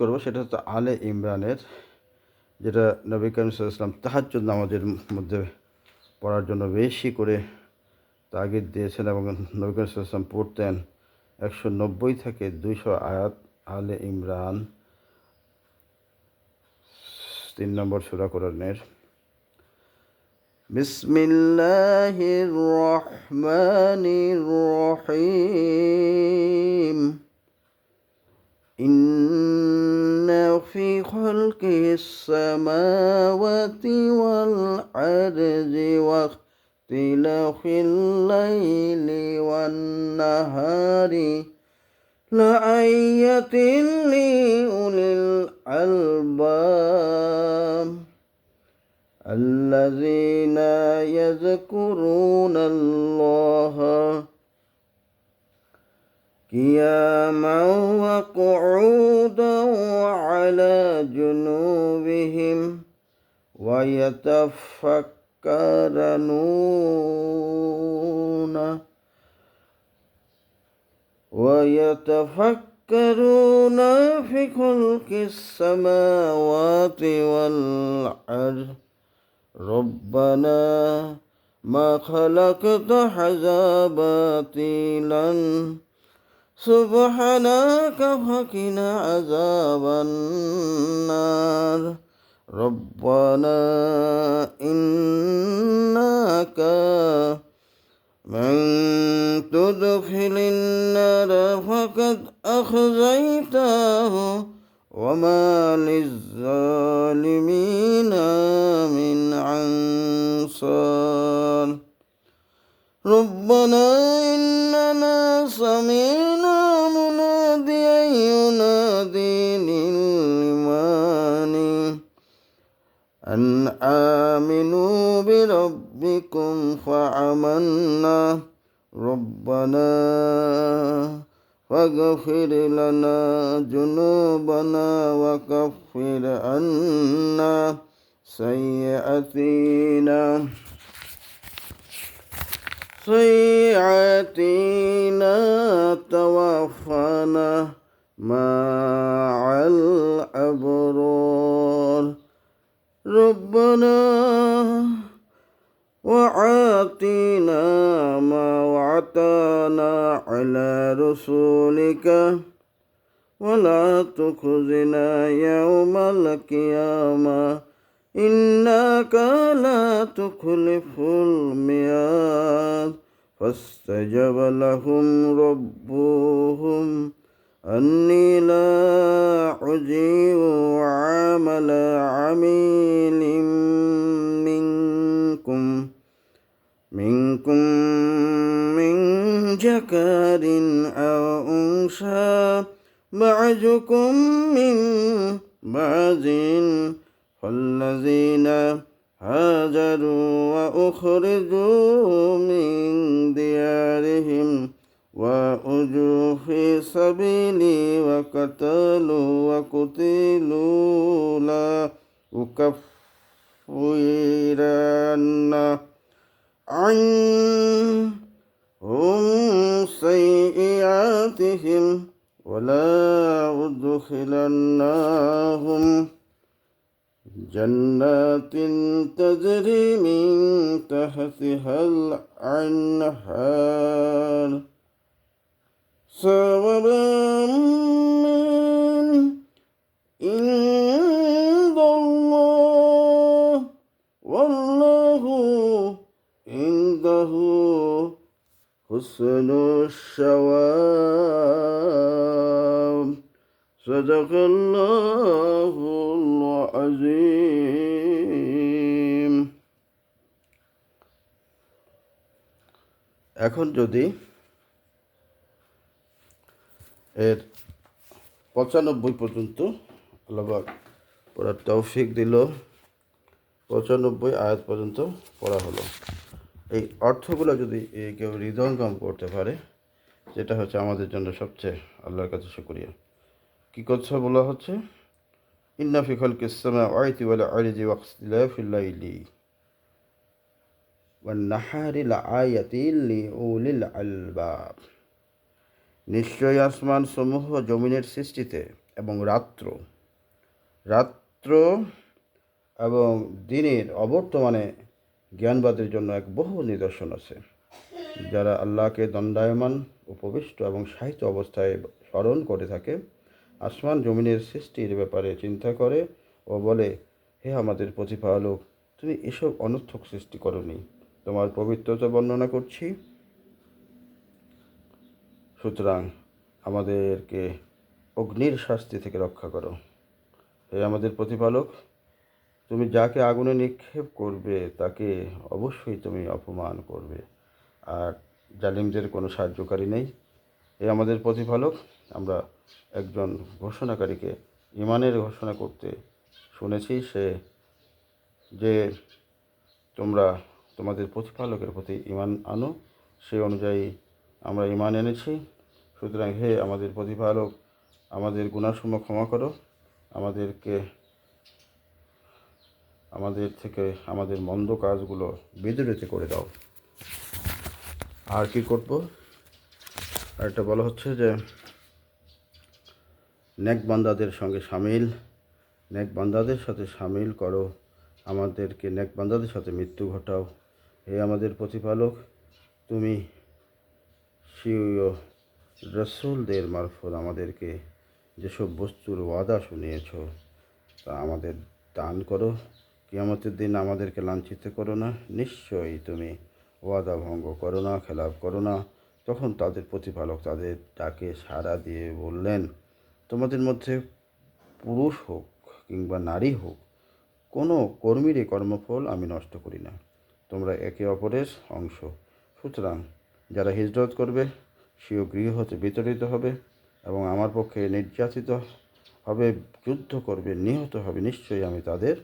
করব সেটা হচ্ছে আলে ইমরানের, যেটা নবী করিম সাল্লাম তাহাজ্জুদ নামাজের মধ্যে পড়ার জন্য বেশি করে তাগিদ দিয়েছেন এবং নবী করিম সাল্লাম পড়তেন একশো নব্বই থেকে দুইশো আয়াত আলে ইমরান। তিন নম্বর সুরা কোরআনের। বিসমিল্লাহির রহমানির রহিম। ইন في خلق السماوات والأرض واختلاف الليل والنهار لآية لأولي الألباب الذين يذكرون الله قياما وقعودا وعلى جنوبهم ويتفكرون ويتفكرون في خلق السماوات والأرض. ربنا ما خلقت هذا باطلا سبحانك فقنا عذاب النار. ربنا إنك من تدخل النار فقد أخزيته وما للظالمين من أنصار. ربنا بربكم فآمنا ربنا فاغفر لنا ذنوبنا وكفر عنا سيئاتنا. سيئاتنا توفنا مع الأبرار. ربنا وآتنا ما وعدتنا على رسولك ولا تخزنا يوم القيامة إنك لا تخلف الميعاد فاستجب لهم ربهم أني لا أجيب عمل عميل ذكر أو أنثى بعضكم من بعض فالذين هاجروا وأخرجوا من ديارهم وأجوا في سبيلي وقتلوا سيئاتهم ولا أدخلنهم جنات تجري من تحتها الأنهار. ثوابا من عند الله والله عنده حسن الشواب صدق الله العظيم এখন যদি এর পঁচানব্বই পর্যন্ত আল্লাহ পড়ার তৌফিক দিল পঁচানব্বই আয়াত পর্যন্ত পড়া হলো এই অর্থগুলো যদি এ কেউ হৃদয়ঙ্গম করতে পারে যেটা হচ্ছে আমাদের জন্য সবচেয়ে আল্লাহর কাছে শুক্রিয়া। কী কথা বলা হচ্ছে? ইন্নাফি খলকে সামা আয়তি ওয়ালা আরিজি ওয়াকসিলাইলি ওয়ান্নাহারিল আয়াতিল উলিল আলবাব। নিশ্চয়ই আসমান সমূহ জমিনের সৃষ্টিতে এবং রাত্র রাত্র এবং দিনের অবর্তমানে জ্ঞানবাদের জন্য এক বহু নিদর্শন আছে। যারা আল্লাহকে দণ্ডায়মান উপবিষ্ট এবং সাহিত্য অবস্থায় স্মরণ করে থাকে, আসমান জমিনের সৃষ্টির ব্যাপারে চিন্তা করে ও বলে, হে আমাদের প্রতিপালক, তুমি এসব অনর্থক সৃষ্টি করনি। তোমার পবিত্রতা বর্ণনা করছি। সুতরাং আমাদেরকে অগ্নির শাস্তি থেকে রক্ষা করো। হে আমাদের প্রতিপালক, তুমি যাকে আগুনে নিক্ষেপ করবে, তাকে অবশ্যই তুমি অপমান করবে। আর জালিমদের কোনো সাহায্যকারী নেই। এ আমাদের প্রতিপালক। আমরা একজন ঘোষণাকারীকে ইমানের ঘোষণা করতে শুনেছি। সে যে তোমরা তোমাদের প্রতিপালকের প্রতি ইমান আনো সেই অনুযায়ী আমরা ইমান এনেছি। সুতরাং হে আমাদের প্রতিপালক, আমাদের গুণাসমূহ ক্ষমা করো। আমাদেরকে, আমাদের থেকে আমাদের মন্দ কাজগুলো বিদুরিত করে দাও। আর কি করব? একটা বলা হচ্ছে যে নেক বান্দাদের সঙ্গে সামিল। নেক বান্দাদের সাথে সামিল করো। আমাদেরকে নেক বান্দাদের সাথে মৃত্যু ঘটাও। হে আমাদের প্রতিপালক, তুমি সিও রসুলদের মারফত আমাদেরকে যেসব বস্তুর ওয়াদা শুনিয়েছ, তা আমাদের দান করো। কিয়ামতের দিন আমাদেরকে লাঞ্ছিত করো না। নিশ্চয়ই তুমি ওয়াদা ভঙ্গ করো না, খেলাপ করো না। তখন তাদের প্রতিপালক তাদের তাকে সাড়া দিয়ে বললেন, তোমাদের মধ্যে পুরুষ হোক কিংবা নারী হোক, কোনো কর্মীরই কর্মফল আমি নষ্ট করি না। তোমরা একে অপরের অংশ। সুতরাং যারা হিজরত করবে সেও গৃহ হতে বিতরিত হবে এবং আমার পক্ষে নির্যাতিত হবে, যুদ্ধ করবে, নিহত হবে, নিশ্চয়ই আমি তাদের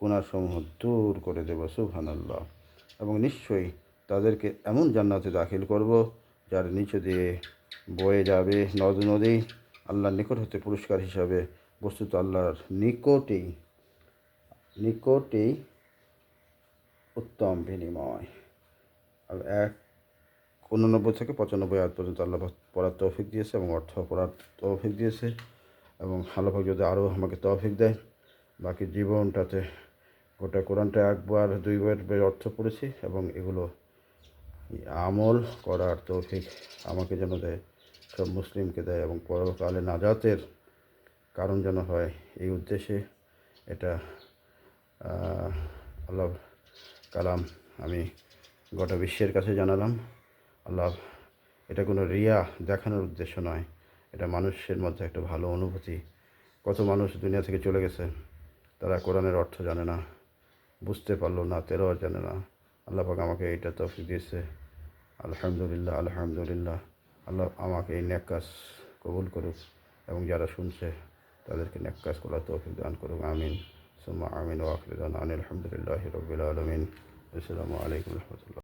গুণাসমূহ দূর করে দেব। সুবহানাল্লাহ। এবং নিশ্চয়ই তাদেরকে এমন জান্নাতে দাখিল করব, যার নিচে দিয়ে বয়ে যাবে নদ নদী, আল্লাহর নিকট হতে পুরস্কার হিসাবে বস্তুত আল্লাহর নিকটেই নিকটেই উত্তম বিনিময়। আর এক উননব্বই থেকে পঁচানব্বই আয়াত পর্যন্ত আল্লাহ পড়ার তৌফিক দিয়েছে এবং অর্থ পড়ার তৌফিক দিয়েছে এবং আল্লাহ যদি আরও আমাকে তৌফিক দেয় বাকি জীবনটাতে গোটা কোরআনটা একবার, দুইবার বের অর্থ পড়েছি এবং এগুলো আমল করার তৌফিক আমাকে যেন দেয়, সব মুসলিমকে দেয় এবং পরকালে নাজাতের কারণ যেন হয় এই উদ্দেশ্যে এটা আল্লাহ কালাম আমি গোটা বিশ্বের কাছে জানালাম। আল্লাহ, এটা কোনো রিয়া দেখানোর উদ্দেশ্য নয়, এটা মানুষের মধ্যে একটা ভালো অনুভূতি। কত মানুষ দুনিয়া থেকে চলে গেছে, তারা কোরআনের অর্থ জানে না। বুঝতে পারল না, তেরো জানে না। আল্লাহ পাক আমাকে এইটা তৌফিক দিয়েছে। আলহামদুলিল্লাহ আলহামদুলিল্লাহ। আল্লাহ আমাকে এই নেক কাজ কবুল করুক এবং যারা শুনছে, তাদেরকে নেক করা করার তৌফিক দান করুক। আমিন। সুম্মা আমিন ওয়াকিদান আনিল আলহামদুলিল্লাহ রবিল আলমিন। আসসালামু আলাইকুম রহমতুল্লাহ।